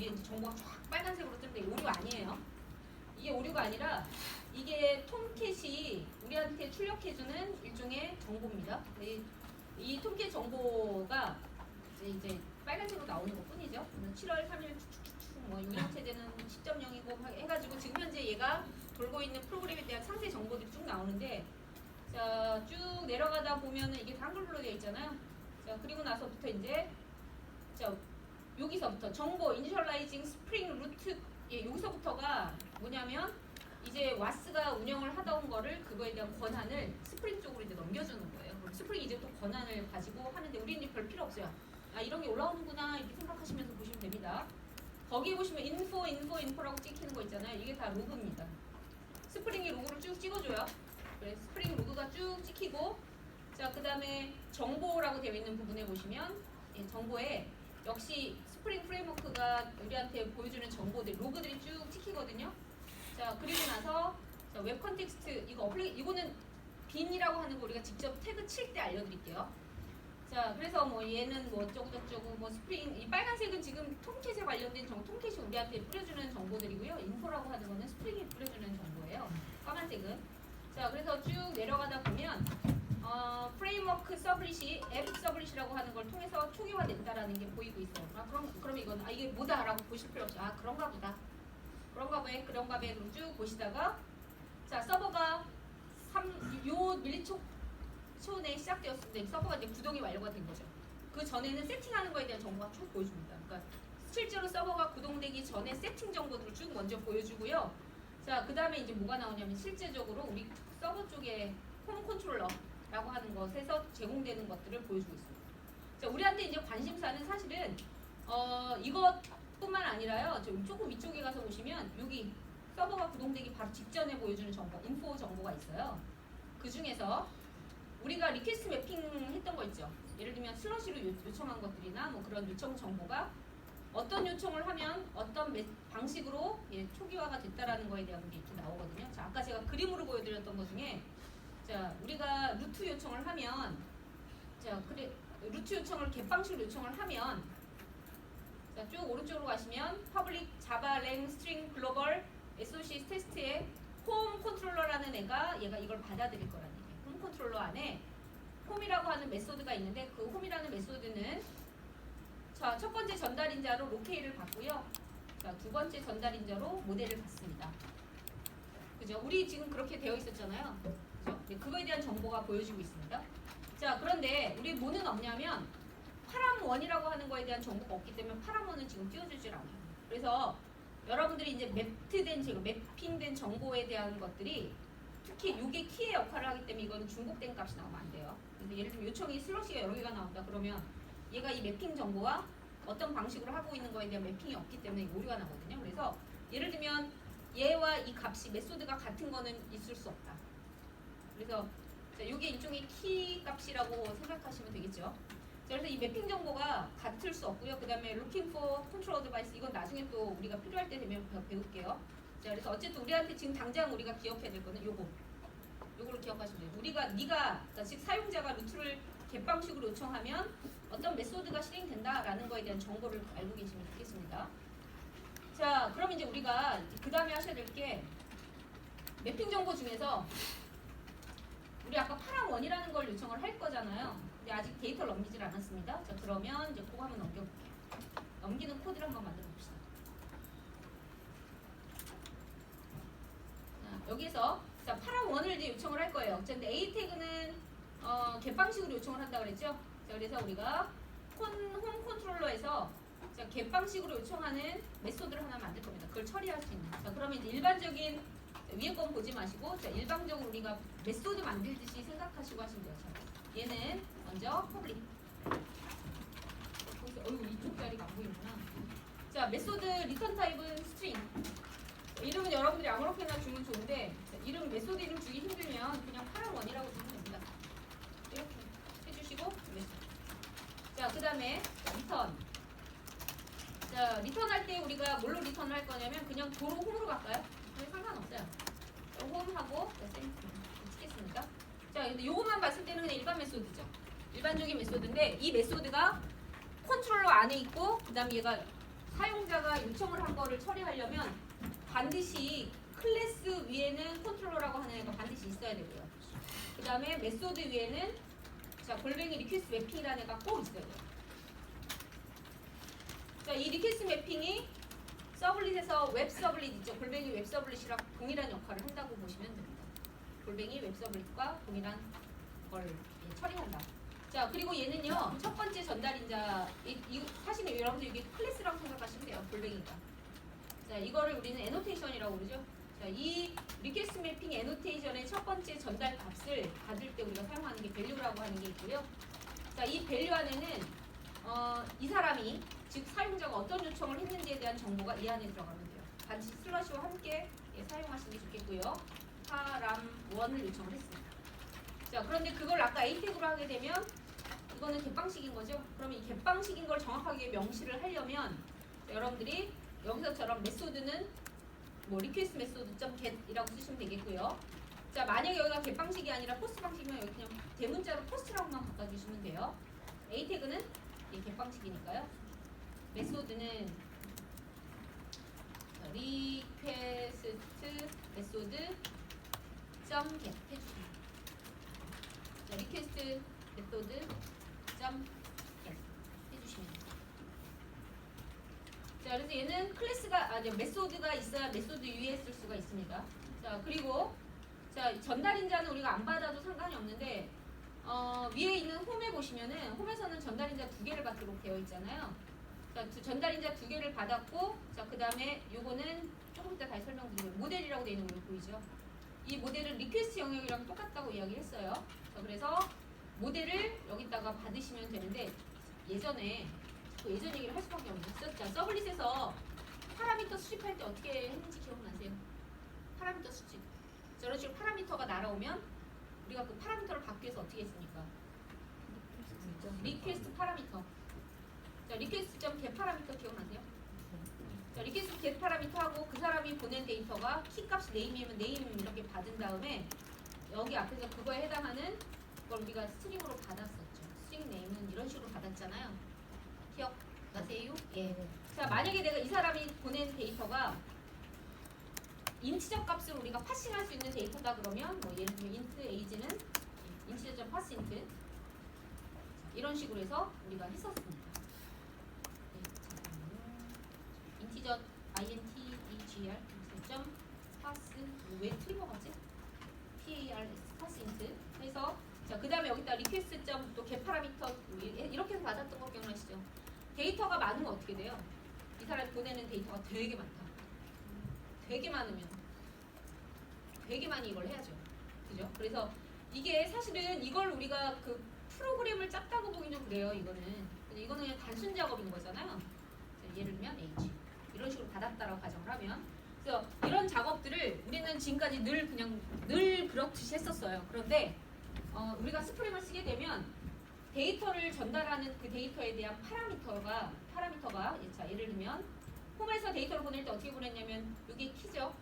위에 이제 정보가 쫙 빨간색으로 뜨는데 이게 오류 아니에요. 이게 오류가 아니라 이게 톰캣이 우리한테 출력해주는 일종의 정보입니다. 이, 이 톰캣 정보가 이제, 이제 빨간색으로 나오는 것 뿐이죠. 7월 3일 축축축축 뭐 운영체제는 10.0이고 해가지고 지금 현재 얘가 돌고 있는 프로그램에 대한 상세 정보들이 쭉 나오는데 자 쭉 내려가다 보면은 이게 다 한글로 되어 있잖아요. 자 그리고 나서부터 이제 자 여기서부터 정보 이니셜라이징 스프링 루트 예 여기서부터가 뭐냐면 이제 와스가 운영을 하던 거를 그거에 대한 권한을 스프링 쪽으로 이제 넘겨주는 거예요. 그럼 스프링이 이제 또 권한을 가지고 하는데 우리는 별 필요 없어요. 아 이런 게 올라오는구나 이렇게 생각하시면서 보시면 됩니다. 거기 보시면 인포 인포 인포라고 찍히는 거 있잖아요. 이게 다 로그입니다. 스프링이 로그를 쭉 찍어줘요. 그래 스프링 로그가 쭉 찍히고 자 그 다음에 정보라고 되어 있는 부분에 보시면 예, 정보에 역시 스프링 프레임워크가 우리한테 보여주는 정보들 로그들이 쭉 찍히거든요. 자 그리고 나서 자, 웹 컨텍스트 이거 어플리 이거는 빈이라고 하는 거 우리가 직접 태그 칠 때 알려드릴게요. 자 그래서 뭐 얘는 뭐 어쩌고 저쩌고 뭐 스프링 이 빨간색은 지금 톰캣에 관련된 정 톰캣이 우리한테 뿌려주는 정보들이고요. 인포라고 하는 거는 스프링이 뿌려주는 정보예요. 까만색은 자 그래서 쭉 내려가다 보면 어, 프레임워크 서블릿이 앱 서블릿이라고 하는 걸 통해서 초기화됐다라는 게 보이고 있어요. 아 그럼 그럼 이건 아 이게 뭐다라고 보실 필요 없죠. 아 그런가 보다. 그런가 봐요. 그런가 봐요. 그럼 쭉 보시다가 자 서버가 3 요 밀리초 초내에 시작되었는데 서버가 이제 구동이 완료가 된 거죠. 그 전에는 세팅하는 거에 대한 정보가 쭉 보여줍니다. 그러니까 실제로 서버가 구동되기 전에 세팅 정보들을 쭉 먼저 보여주고요. 자, 그 다음에 이제 뭐가 나오냐면 실제적으로 우리 서버 쪽에 홈 컨트롤러 라고 하는 것에서 제공되는 것들을 보여주고 있습니다. 자, 우리한테 이제 관심사는 사실은 어, 이것뿐만 아니라요. 좀 조금 위쪽에 가서 보시면 여기 서버가 구동되기 바로 직전에 보여주는 정보, 인포 정보가 있어요. 그 중에서 우리가 리퀘스트 매핑 했던 거 있죠. 예를 들면 슬러시로 요- 요청한 것들이나 뭐 그런 요청 정보가 어떤 요청을 하면 어떤 매- 방식으로 예, 초기화가 됐다라는 거에 대한 게 이렇게 나오거든요. 자, 아까 제가 그림으로 보여드렸던 것 중에 자, 우리가 루트 요청을 하면 자, 그래 루트 요청을 개방식으로 요청을 하면 자, 쭉 오른쪽으로 가시면 public java lang string global SOC 테스트에 홈 컨트롤러라는 애가 얘가 이걸 받아들일 거라는 얘기예요. 홈 컨트롤러 안에 홈이라고 하는 메소드가 있는데 그 홈이라는 메소드는 자, 첫 번째 전달인자로 로케이를 받고요. 자, 두 번째 전달인자로 모델을 받습니다. 그죠? 우리 지금 그렇게 되어 있었잖아요. 그죠? 네, 그거에 대한 정보가 보여지고 있습니다. 자, 그런데 우리 뭐는 없냐면 파람원이라고 하는 거에 대한 정보가 없기 때문에 파람원은 지금 띄워주질 않아요. 그래서 여러분들이 이제 맵트된 지금 매핑된 정보에 대한 것들이 특히 이게 키의 역할을 하기 때문에 이거는 중복된 값이 나오면 안 돼요. 그래서 예를 들면 요청이 슬러시가 여러 개가 나온다 그러면 얘가 이 매핑 정보와 어떤 방식으로 하고 있는 거에 대한 매핑이 없기 때문에 오류가 나거든요. 그래서 예를 들면 얘와 이 값이 메소드가 같은 거는 있을 수 없다. 그래서 자, 이게 일종의 키 값이라고 생각하시면 되겠죠. 자, 그래서 이 매핑 정보가 같을 수 없고요. 그 다음에 looking for control device 이건 나중에 또 우리가 필요할 때 되면 배- 배울게요. 자, 그래서 어쨌든 우리한테 지금 당장 우리가 기억해야 될 거는 요거. 요거를 기억하시면 돼요. 우리가 네가 그러니까 즉 사용자가 루트를 개방식으로 요청하면 어떤 메소드가 실행된다라는 거에 대한 정보를 알고 계시면 좋겠습니다. 자, 그럼 이제 우리가 그 다음에 하셔야 될 게 매핑 정보 중에서 우리 아까 파랑 원이라는 걸 요청을 할 거잖아요. 근데 아직 데이터를 넘기질 않았습니다. 자, 그러면 이제 그거 한번 넘겨볼게요. 넘기는 코드를 한번 만들어 봅시다. 자, 여기서 자, 파랑 원을 이제 요청을 할 거예요. 자, 근데 A 태그는 어, 개방식으로 요청을 한다 그랬죠? 자, 그래서 우리가 콘, 홈 컨트롤러에서 자, 개방식으로 요청하는 메소드를 하나 만들 겁니다. 그걸 처리할 수 있는. 자, 그러면 일반적인 자, 위에 건 보지 마시고 자, 일방적으로 우리가 메소드 만들듯이 생각하시고 하시면 돼요. 자, 얘는 먼저 퍼블릭. 어이구 이쪽 자리가 안 보이는구나. 자, 메소드 리턴 타입은 스트링. 이름은 여러분들이 아무렇게나 주면 좋은데 자, 이름 메소드 이름 주기 힘들면 그냥 파란 원이라고 주면 됩니다. 이렇게 해주시고 메소드. 자, 그 다음에 리턴. 자, 리턴할 때 우리가 뭘로 리턴을 할 거냐면 그냥 도로 홈으로 갈까요? 자, 홈하고 쌤 찍겠습니까? 자, 근데 요것만 봤을 때는 그냥 일반 메소드죠. 일반적인 메소드인데 이 메소드가 컨트롤러 안에 있고 그다음에 얘가 사용자가 요청을 한 거를 처리하려면 반드시 클래스 위에는 컨트롤러라고 하는 애가 반드시 있어야 되고요. 그 다음에 메소드 위에는 자 골뱅이 리퀘스트 매핑이라는 애가 꼭 있어야 돼요. 자, 이 리퀘스트 매핑이 서블릿에서 웹 서블릿 있죠. 골뱅이 웹 서블릿이랑 동일한 역할을 한다고 보시면 됩니다. 골뱅이 웹 서블릿과 동일한 걸 예, 처리한다. 자, 그리고 얘는요. 첫 번째 전달인자 이, 이, 사실은 여러분들 이게 클래스라고 생각하시면 돼요. 골뱅이가. 자, 이거를 우리는 애노테이션이라고 그러죠. 자, 이 리퀘스트 매핑 애노테이션의 첫 번째 전달 값을 받을 때 우리가 사용하는 게 밸류라고 하는 게 있고요. 자, 이 밸류 안에는 어, 이 사람이 즉 사용자가 어떤 요청을 했는지에 대한 정보가 이 안에 들어가면 돼요. 반드시 슬러시와 함께 예, 사용하시는 게 좋겠고요. 사람 원을 요청을 했습니다. 자, 그런데 그걸 아까 A 태그로 하게 되면 이거는 개방식인 거죠. 그러면 이 개방식인 걸 정확하게 명시를 하려면 자, 여러분들이 여기서처럼 메소드는 뭐 리퀘스트 메소드 점 get이라고 쓰시면 되겠고요. 자, 만약에 여기가 개방식이 아니라 포스트 방식이면 여기 그냥 대문자로 포스트라고만 바꿔주시면 돼요. A 태그는 이 개방식이니까요. 메소드는 자, 리퀘스트 메소드 점 get 해주세요. 자, 리퀘스트 메소드 점 get 해주시면 돼요. 자, 그래서 얘는 클래스가 아니 메소드가 있어야 메소드 위에 쓸 수가 있습니다. 자, 그리고 자 전달인자는 우리가 안 받아도 상관이 없는데 어, 위에 있는 홈에 보시면은 홈에서는 전달인자 두 개를 받도록 되어 있잖아요. 자, 두- 전달인자 두 개를 받았고, 자, 그 다음에 요거는 조금 이따 다시 설명드리면 모델이라고 되어 있는 거 보이죠? 이 모델은 리퀘스트 영역이랑 똑같다고 이야기 했어요. 자, 그래서 모델을 여기다가 받으시면 되는데 예전에 그 예전 얘기를 할 수밖에 없었죠. 자, 서블릿에서 파라미터 수집할 때 어떻게 했는지 기억나세요? 파라미터 수집. 저런 식으로 파라미터가 날아오면 우리가 그 파라미터를 받기 위해서 어떻게 했습니까? 리퀘스트 파라미터. 자, 리퀘스트 점 get 파라미터 기억나세요? 자, 리퀘스트 get 파라미터 하고 그 사람이 보낸 데이터가 키 값이 네임이면 네임 이렇게 받은 다음에 여기 앞에서 그거에 해당하는 걸 우리가 스트링으로 받았었죠. 스트링 네임은 이런 식으로 받았잖아요. 기억나세요? 예. 자, 만약에 내가 이 사람이 보낸 데이터가 인치적 값을 우리가 파싱할 수 있는 데이터다 그러면 뭐 예를 들면 int age는 인치적 파스 int 이런 식으로 해서 우리가 했었습니다. 네. 인티저 int egr 점 파스 왜거 같지? pars 파스 int 해서 자 그 다음에 여기다 리퀘스트 점또 get 파라미터 이렇게 해서 받았던 거 기억나시죠? 데이터가 많으면 어떻게 돼요? 이 사람이 보내는 데이터가 되게 많다. 되게 많으면 되게 많이 이걸 해야죠. 그죠? 그래서 이게 사실은 이걸 우리가 그 프로그램을 짰다고 보긴 좀 그래요. 이거는 이거는 그냥 단순 작업인 거잖아요. 자, 예를 들면 H 이런 식으로 받았다라고 가정을 하면 그래서 이런 작업들을 우리는 지금까지 늘 그냥 늘 그렇듯이 했었어요. 그런데 어, 우리가 스프링을 쓰게 되면 데이터를 전달하는 그 데이터에 대한 파라미터가 파라미터가 예, 자 예를 들면 홈에서 데이터를 보낼 때 어떻게 보냈냐면 이게 키죠.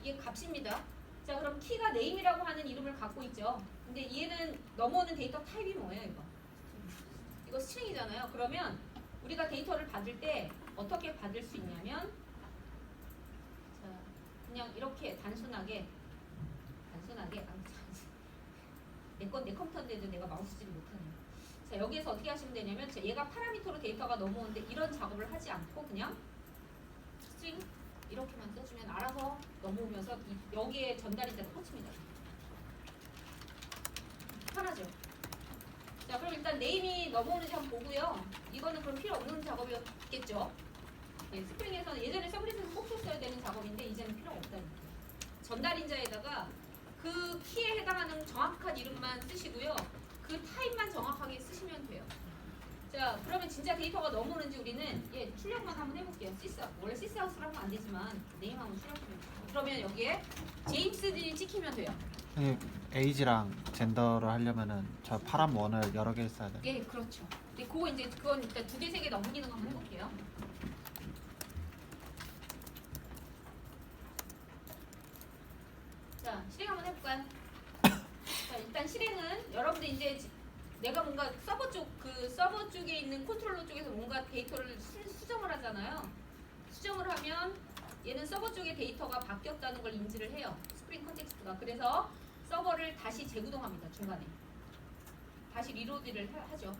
이게 값입니다. 자 그럼 키가 네임이라고 하는 이름을 갖고 있죠. 근데 얘는 넘어오는 데이터 타입이 뭐예요 이거? 이거 스트링이잖아요. 그러면 우리가 데이터를 받을 때 어떻게 받을 수 있냐면 자 그냥 이렇게 단순하게 단순하게 아, 내건 내 컴퓨터인데도 내가 마우스질을 못하네요. 자 여기에서 어떻게 하시면 되냐면 자, 얘가 파라미터로 데이터가 넘어오는데 이런 작업을 하지 않고 그냥 스트링 이렇게만 써주면 알아서 넘어오면서 이, 여기에 전달인자가 꽂힙니다. 편하죠. 자 그럼 일단 네임이 넘어오는지 한번 보고요. 이거는 그럼 필요 없는 작업이었겠죠. 네, 스프링에서는 예전에 서브릿에서 꼭 썼어야 되는 작업인데 이제는 필요가 없다니까. 전달인자에다가 그 키에 해당하는 정확한 이름만 쓰시고요. 그 타입만 정확하게 쓰시면 돼요. 자, 그러면 진짜 데이터가 넘어오는지 우리는 예, 출력만 한번 해볼게요. 시스 원래 시스하우스로 하면 안 되지만 네임 한번 출력하면 돼요. 그러면 여기에 제임스들이 찍히면 돼요. 네, 에이지랑 젠더를 하려면은 저 파란 원을 여러 개 써야 돼. 예, 그렇죠. 근데 그거 이제 그건 일단 두 개, 세 개 넘기는 거 한번 해볼게요. 자, 실행 한번 해볼까요? 자, 일단 실행은 내가 뭔가 서버 쪽 그 서버 쪽에 있는 컨트롤러 쪽에서 뭔가 데이터를 수, 수정을 하잖아요. 수정을 하면 얘는 서버 쪽의 데이터가 바뀌었다는 걸 인지를 해요. 스프링 컨텍스트가. 그래서 서버를 다시 재구동합니다. 중간에. 다시 리로드를 하- 하죠.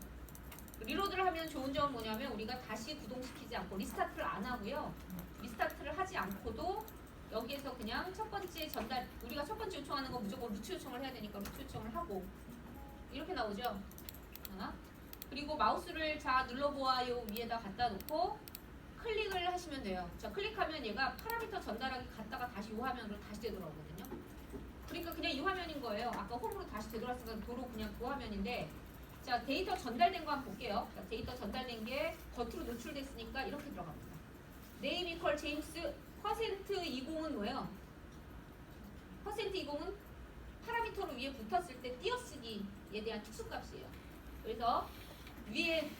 리로드를 하면 좋은 점은 뭐냐면 우리가 다시 구동시키지 않고 리스타트를 안 하고요. 리스타트를 하지 않고도 여기에서 그냥 첫 번째 전달 우리가 첫 번째 요청하는 거 무조건 루트 요청을 해야 되니까 루트 요청을 하고 이렇게 나오죠. 그리고 마우스를 자 눌러보아요 위에다 갖다 놓고 클릭을 하시면 돼요. 자 클릭하면 얘가 파라미터 전달하기 갔다가 다시 이 화면으로 다시 되돌아오거든요. 그러니까 그냥 이 화면인 거예요. 아까 홈으로 다시 되돌았으니까 도로 그냥 그 화면인데 자 데이터 전달된 거 한번 볼게요. 자, 데이터 전달된 게 겉으로 노출됐으니까 이렇게 들어갑니다. 네임 이퀄 제임스 퍼센트 20은 뭐예요? 퍼센트 20은 파라미터로 위에 붙었을 때 띄어쓰기에 대한 특수값이에요. 그래서 위에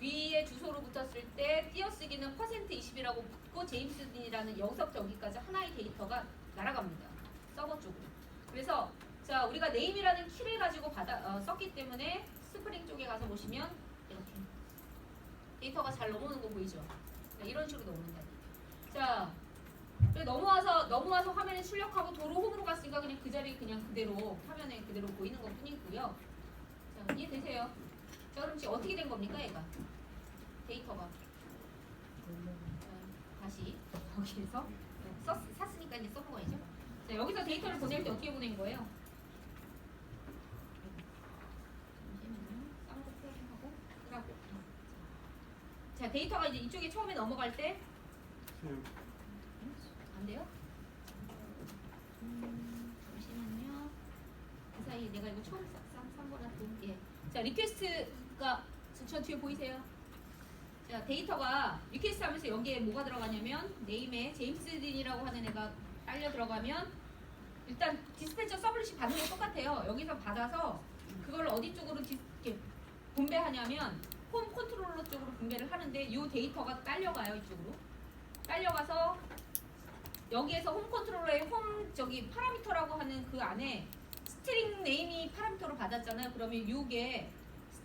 위에 주소로 붙었을 때 띄어쓰기는 퍼센트 20이라고 붙고 제임스 딘이라는 여기서부터 여기까지 하나의 데이터가 날아갑니다. 서버 쪽으로. 그래서 자 우리가 네임이라는 키를 가지고 받아 어, 썼기 때문에 스프링 쪽에 가서 보시면 이렇게 데이터가 잘 넘어오는 거 보이죠? 네, 이런 식으로 넘어온다. 자 넘어와서 넘어와서 화면에 출력하고 도로 홈으로 갔으니까 그냥 그 자리 그냥 그대로 화면에 그대로 보이는 것 뿐이고요. 자 이해되세요? 자 그럼 지금 어떻게 된 겁니까 얘가? 데이터가 자, 다시 여기에서 썼, 샀으니까 이제 써먹어야죠. 자 여기서 데이터를 보낼 때 어떻게 보낸 거예요? 자 데이터가 이제 이쪽에 처음에 넘어갈 때 안 돼요? 음, 잠시만요. 그 사이에 내가 이거 처음 싼, 싼 거라서 예. 자 리퀘스트 가 저, 저 뒤에 보이세요? 자 데이터가 리퀘스트 하면서 여기에 뭐가 들어가냐면 네임에 제임스 딘이라고 하는 애가 딸려 들어가면 일단 디스패처 서블릿이 받는 게 똑같아요. 여기서 받아서 그걸 어디 쪽으로 디, 이렇게 분배하냐면 홈 컨트롤러 쪽으로 분배를 하는데 이 데이터가 딸려가요 이쪽으로. 딸려가서 여기에서 홈 컨트롤러의 홈 저기 파라미터라고 하는 그 안에 스트링 네임이 파라미터로 받았잖아요. 그러면 이게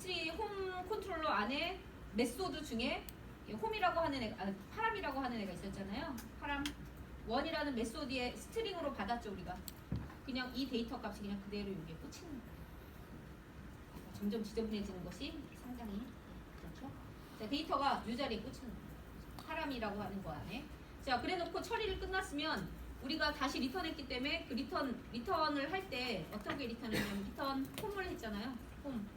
스트링 홈 컨트롤러 안에 메소드 중에 이 홈이라고 하는 애, 아, 파람이라고 하는 애가 있었잖아요. 파람 원이라는 메소드에 스트링으로 받았죠 우리가. 그냥 이 데이터 값이 그냥 그대로 여기에 꽂히는 거예요. 점점 지저분해지는 것이 상당히 그렇죠. 자 데이터가 이 자리에 꽂히는 거예요. 파람이라고 하는 거 안에. 자 그래놓고 처리를 끝났으면 우리가 다시 리턴했기 때문에 그 리턴 리턴을 할 때 어떻게 리턴했냐면 리턴 홈을 했잖아요. 홈.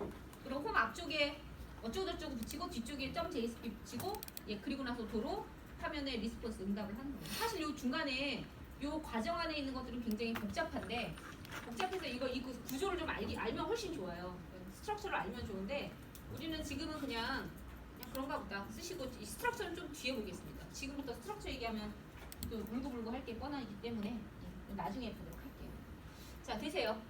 앞쪽에 어쩌고저쩌고 붙이고 뒤쪽에 .jsp 붙이고 예 그리고 나서 도로 화면에 리스폰스 응답을 하는 거예요. 사실 요 중간에 요 과정 안에 있는 것들은 굉장히 복잡한데 복잡해서 이거 이 구- 구조를 좀 알기 알면 훨씬 좋아요. 스트럭처를 알면 좋은데 우리는 지금은 그냥 그냥 그런가 보다 쓰시고 이 스트럭처는 좀 뒤에 보겠습니다. 지금부터 스트럭처 얘기하면 또 울고불고 할 게 뻔하기 때문에 예, 나중에 보도록 할게요. 자 되세요.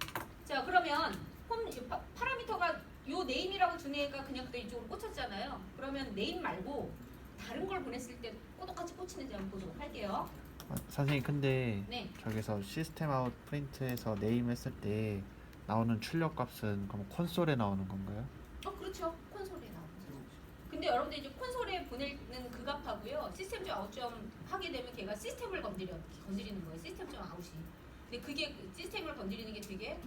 자 그러면 홈 파라미터가 요 네임이라고 준 애가 그냥 그때 이쪽으로 꽂혔잖아요. 그러면 네임 말고 다른 걸 보냈을 때 똑같이 꽂히는지 한번 보도록 할게요. 아, 선생님 근데 네. 저기서 시스템 아웃 프린트에서 네임 했을 때 나오는 출력 값은 그럼 콘솔에 나오는 건가요? 어 그렇죠. 콘솔에 나오죠. 근데 여러분들 이제 콘솔에 보내는 그 값하고요. 시스템 점 아웃 점 하게 되면 걔가 시스템을 건드려 건드리는 거예요. 시스템 점 아웃이. 근데 그게 그 시스템을 건드리는 게 되게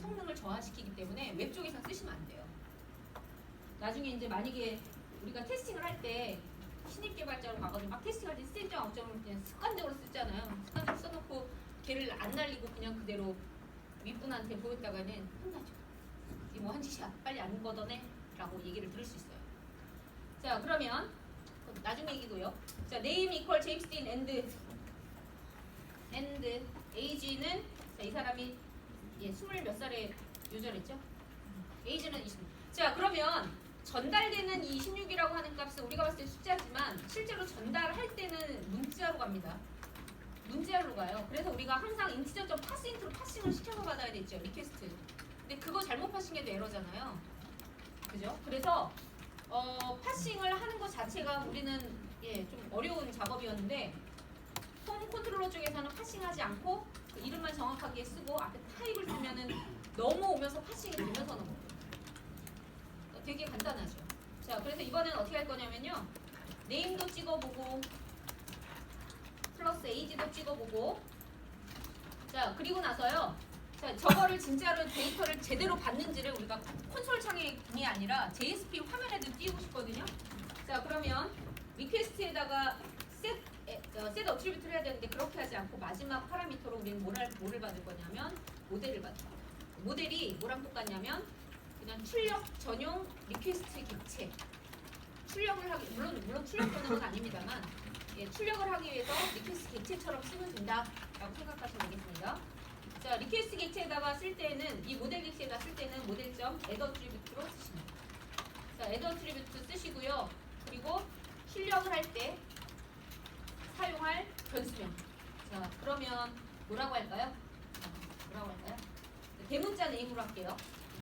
성능을 저하시키기 때문에 웹 쪽에서 쓰시면 안 돼요. 나중에 이제 만약에 우리가 테스팅을 할 때 신입 개발자로 가가지고 막 테스팅할 때 시스템점 아웃점을 그냥 습관적으로 쓰잖아요. 습관적으로 써놓고 걔를 안 날리고 그냥 그대로 윗분한테 보였다가는 혼나죠. 이뭐 한 짓이야 빨리 안 걷어내 라고 얘기를 들을 수 있어요 자 그러면 그건 나중 얘기고요 자 name equal James Dean and and age는 자, 이 사람이 예, 스물 몇 살에 유절했죠 age는 20. 자 그러면 전달되는 이 26이라고 하는 값은 우리가 봤을 때 숫자지만 실제로 전달할 때는 문자로 갑니다 문자로 가요 그래서 우리가 항상 인티저점 파스인트로 파싱을 시켜서 받아야 되죠 리퀘스트 근데 그거 잘못 파싱해도 에러잖아요. 그죠? 그래서 어, 파싱을 하는 것 자체가 우리는 예, 좀 어려운 작업이었는데 홈 컨트롤러 쪽에서는 파싱하지 않고 그 이름만 정확하게 쓰고 앞에 타입을 쓰면은 넘어오면서 파싱이 되면서 넘어요. 어, 되게 간단하죠. 자, 그래서 이번에는 어떻게 할 거냐면요. 네임도 찍어보고 플러스 에이지도 찍어보고. 자 그리고 나서요. 자 저거를 진짜로 데이터를 제대로 받는지를 우리가 콘솔 창이 아니라 JSP 화면에도 띄우고 싶거든요. 자 그러면 리퀘스트에다가 셋, 에, 어, 셋 어트리뷰트를 해야 되는데 그렇게 하지 않고 마지막 파라미터로 우리는 뭐를, 뭐를 받을 거냐면 모델을 받을 거예요. 모델이 뭐랑 똑같냐면 그냥 출력 전용 리퀘스트 객체 출력을 하기 물론 물론 출력 전용은 아닙니다만 예, 출력을 하기 위해서 리퀘스트 객체처럼 쓰면 된다라고 생각하시면 되겠습니다. 자 리퀘스트 객체에다가 쓸 때는 이 모델 객체에다 쓸 때는 모델점 add attribute로 쓰십니다. 자 add attribute 쓰시고요. 그리고 출력을 할 때 사용할 변수명. 자 그러면 뭐라고 할까요? 자, 뭐라고 할까요? 대문자 네임으로 할게요.